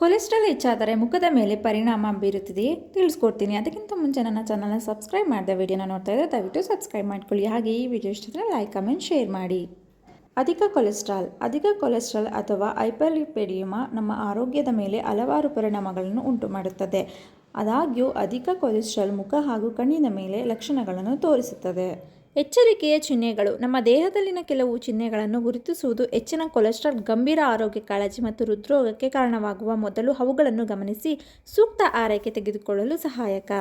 Cholesterol ಹೆಚ್ಚಾದರೆ ಮುಖದ ಮೇಲೆ ಪರಿಣಾಮ ಬೀರುತ್ತಿದೆಯೇ ತಿಳಿಸ್ಕೊಡ್ತೀನಿ. ಅದಕ್ಕಿಂತ ಮುಂಚೆ ನನ್ನ ಚಾನಲ್ನ ಸಬ್ಸ್ಕ್ರೈಬ್ ಮಾಡಿದ ವಿಡಿಯೋನ ನೋಡ್ತಾ ಇದ್ದರೆ ದಯವಿಟ್ಟು ಸಬ್ಸ್ಕ್ರೈಬ್ ಮಾಡ್ಕೊಳ್ಳಿ. ಹಾಗೆ ಈ ವಿಡಿಯೋ ಇಷ್ಟ ಲೈಕ್ ಕಮೆಂಟ್ ಶೇರ್ ಮಾಡಿ. ಅಧಿಕ ಕೊಲೆಸ್ಟ್ರಾಲ್ ಅಧಿಕ ಕೊಲೆಸ್ಟ್ರಾಲ್ ಅಥವಾ ಹೈಪರ್ಲಿಪೆಡಿಯಮ ನಮ್ಮ ಆರೋಗ್ಯದ ಮೇಲೆ ಹಲವಾರು ಪರಿಣಾಮಗಳನ್ನು ಉಂಟು ಮಾಡುತ್ತದೆ ಆದಾಗ್ಯೂ ಅಧಿಕ ಕೊಲೆಸ್ಟ್ರಾಲ್ ಮುಖ ಹಾಗೂ ಕಣ್ಣಿನ ಮೇಲೆ ಲಕ್ಷಣಗಳನ್ನು ತೋರಿಸುತ್ತದೆ. ಎಚ್ಚರಿಕೆಯ ಚಿಹ್ನೆಗಳು. ನಮ್ಮ ದೇಹದಲ್ಲಿನ ಕೆಲವು ಚಿಹ್ನೆಗಳನ್ನು ಗುರುತಿಸುವುದು ಹೆಚ್ಚಿನ ಕೊಲೆಸ್ಟ್ರಾಲ್, ಗಂಭೀರ ಆರೋಗ್ಯ ಕಾಳಜಿ ಮತ್ತು ಹೃದ್ರೋಗಕ್ಕೆ ಕಾರಣವಾಗುವ ಮೊದಲು ಅವುಗಳನ್ನು ಗಮನಿಸಿ ಸೂಕ್ತ ಆರೈಕೆ ತೆಗೆದುಕೊಳ್ಳಲು ಸಹಾಯಕ.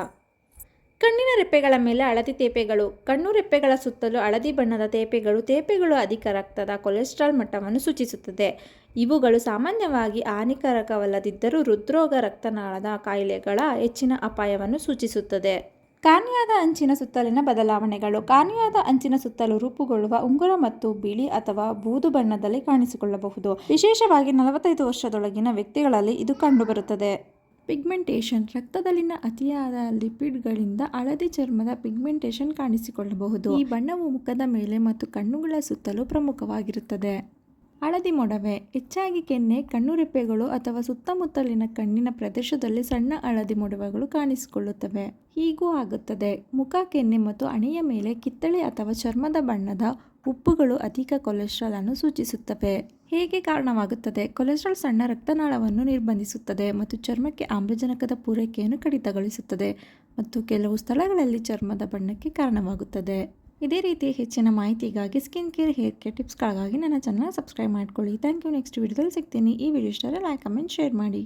ಕಣ್ಣಿನ ರೆಪ್ಪೆಗಳ ಮೇಲೆ ಹಳದಿ ತೇಪೆಗಳು. ಕಣ್ಣು ರೆಪ್ಪೆಗಳ ಸುತ್ತಲೂ ಹಳದಿ ಬಣ್ಣದ ತೇಪೆಗಳು ತೇಪೆಗಳು ಅಧಿಕ ರಕ್ತದ ಕೊಲೆಸ್ಟ್ರಾಲ್ ಮಟ್ಟವನ್ನು ಸೂಚಿಸುತ್ತದೆ. ಇವುಗಳು ಸಾಮಾನ್ಯವಾಗಿ ಹಾನಿಕಾರಕವಲ್ಲದಿದ್ದರೂ ಹೃದ್ರೋಗ, ರಕ್ತನಾಳದ ಕಾಯಿಲೆಗಳ ಹೆಚ್ಚಿನ ಅಪಾಯವನ್ನು ಸೂಚಿಸುತ್ತದೆ. ಕಾರ್ನಿಯಾದ ಅಂಚಿನ ಸುತ್ತಲಿನ ಬದಲಾವಣೆಗಳು, ಕಾನಿಯಾದ ಅಂಚಿನ ಸುತ್ತಲೂ ರೂಪುಗೊಳ್ಳುವ ಉಂಗುರ ಮತ್ತು ಬಿಳಿ ಅಥವಾ ಬೂದು ಬಣ್ಣದಲ್ಲಿ ಕಾಣಿಸಿಕೊಳ್ಳಬಹುದು. ವಿಶೇಷವಾಗಿ ನಲವತ್ತೈದು ವರ್ಷದೊಳಗಿನ ವ್ಯಕ್ತಿಗಳಲ್ಲಿ ಇದು ಕಂಡುಬರುತ್ತದೆ. ಪಿಗ್ಮೆಂಟೇಷನ್ ರಕ್ತದಲ್ಲಿನ ಅತಿಯಾದ ಲಿಪಿಡ್ಗಳಿಂದ ಹಳದಿ ಚರ್ಮದ ಪಿಗ್ಮೆಂಟೇಷನ್ ಕಾಣಿಸಿಕೊಳ್ಳಬಹುದು. ಈ ಬಣ್ಣವು ಮುಖದ ಮೇಲೆ ಮತ್ತು ಕಣ್ಣುಗಳ ಸುತ್ತಲೂ ಪ್ರಮುಖವಾಗಿರುತ್ತದೆ. ಹಳದಿ ಮೊಡವೆ, ಹೆಚ್ಚಾಗಿ ಕೆನ್ನೆ, ಕಣ್ಣುರೆಪ್ಪೆಗಳು ಅಥವಾ ಸುತ್ತಮುತ್ತಲಿನ ಕಣ್ಣಿನ ಪ್ರದೇಶದಲ್ಲಿ ಸಣ್ಣ ಹಳದಿ ಮೊಡವೆಗಳು ಕಾಣಿಸಿಕೊಳ್ಳುತ್ತವೆ. ಹೀಗೂ ಆಗುತ್ತದೆ. ಮುಖ ಕೆನ್ನೆ ಮತ್ತು ಹಣೆಯ ಮೇಲೆ ಕಿತ್ತಳೆ ಅಥವಾ ಚರ್ಮದ ಬಣ್ಣದ ಉಪ್ಪುಗಳು ಅಧಿಕ ಕೊಲೆಸ್ಟ್ರಾಲ್ ಅನ್ನು ಸೂಚಿಸುತ್ತವೆ. ಹೇಗೆ ಕಾರಣವಾಗುತ್ತದೆ? ಕೊಲೆಸ್ಟ್ರಾಲ್ ಸಣ್ಣ ರಕ್ತನಾಳವನ್ನು ನಿರ್ಬಂಧಿಸುತ್ತದೆ ಮತ್ತು ಚರ್ಮಕ್ಕೆ ಆಮ್ಲಜನಕದ ಪೂರೈಕೆಯನ್ನು ಕಡಿತಗೊಳಿಸುತ್ತದೆ ಮತ್ತು ಕೆಲವು ಸ್ಥಳಗಳಲ್ಲಿ ಚರ್ಮದ ಬಣ್ಣಕ್ಕೆ ಕಾರಣವಾಗುತ್ತದೆ. ಇದೇ ರೀತಿ ಹೆಚ್ಚಿನ ಮಾಹಿತಿಗಾಗಿ ಸ್ಕಿನ್ ಕೇರ್, ಹೇರ್ ಕೇರ್ ಟಿಪ್ಸ್ಗಳಿಗಾಗಿ ನನ್ನ ಚಾನಲ್ ಸಬ್ಸ್ಕ್ರೈಬ್ ಮಾಡ್ಕೊಳ್ಳಿ. Thank you. ನೆಕ್ಸ್ಟ್ ವಿಡಿಯೋದಲ್ಲಿ ಸಿಗ್ತೀನಿ. ಈ ವಿಡಿಯೋ ಇಷ್ಟ ಲೈಕ್, ಕಮೆಂಟ್, ಶೇರ್ ಮಾಡಿ.